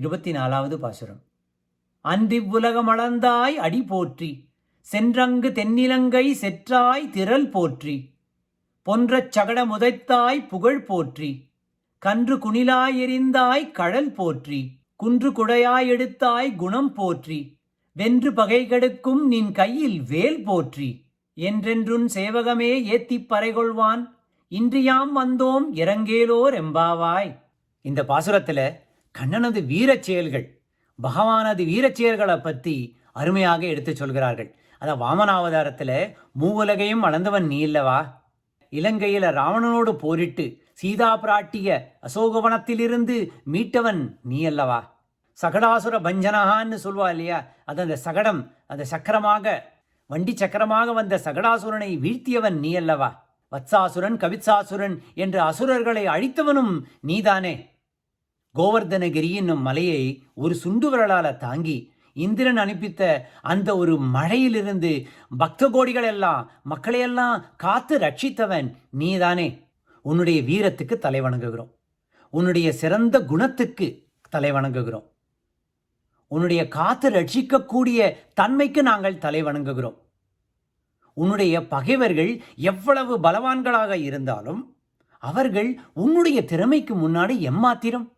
இருபத்தி நாலாவது பாசுரம் அன்றிவ்வுலகமளந்தாய் அடி போற்றி சென்றங்கு தென்னிலங்கை செற்றாய் திரள் போற்றி பொன்றச் சகட முதைத்தாய் புகழ் போற்றி கன்று குணிலாய் எறிந்தாய் கழல் போற்றி குன்று குடையாய் எடுத்தாய் குணம் போற்றி வென்று பகை கெடுக்கும் நின் கையில் வேல் போற்றி என்றென்றுன் சேவகமே ஏத்திப் பறைகொள்வான் இன்றியாம் வந்தோம் இறங்கேலோர் எம்பாவாய். இந்த பாசுரத்துல கண்ணனது வீரச் செயல்கள் பகவானது வீரச் செயல்களை பற்றி அருமையாக எடுத்துச் சொல்கிறார்கள். அத வாமனாவதாரத்தில் மூவுலகையும் அளந்தவன் நீ இல்லவா? இலங்கையில் ராவணனோடு போரிட்டு சீதா பிராட்டிய அசோகவனத்திலிருந்து மீட்டவன் நீ அல்லவா? சகடாசுர பஞ்சனகான்னு சொல்வா இல்லையா? அது அந்த சகடம் அந்த சக்கரமாக வண்டி சக்கரமாக வந்த சகடாசுரனை வீழ்த்தியவன் நீ அல்லவா? வத்சாசுரன் கவித்சாசுரன் என்ற அசுரர்களை அழித்தவனும் நீதானே? கோவர்தனகிரி என்னும் மலையை ஒரு சுண்டு விரலால தாங்கி இந்திரன் அனுப்பித்த அந்த ஒரு மழையிலிருந்து பக்த கோடிகள் எல்லாம் மக்களையெல்லாம் காத்து ரட்சித்தவன் நீதானே. உன்னுடைய வீரத்துக்கு தலை வணங்குகிறோம். உன்னுடைய சிறந்த குணத்துக்கு தலை வணங்குகிறோம். உன்னுடைய காத்து ரட்சிக்கக்கூடிய தன்மைக்கு நாங்கள் தலை வணங்குகிறோம். உன்னுடைய பகைவர்கள் எவ்வளவு பலவான்களாக இருந்தாலும் அவர்கள் உன்னுடைய திறமைக்கு முன்னாடி எம்மாத்திரம்?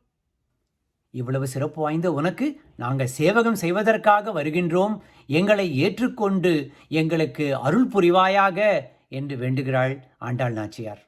இவ்வளவு சிறப்பு வாய்ந்த உனக்கு நாங்கள் சேவகம் செய்வதற்காக வருகின்றோம். எங்களை ஏற்றுக்கொண்டு எங்களுக்கு அருள் புரிவாயாக என்று வேண்டுகிறாள் ஆண்டாள் நாச்சியார்.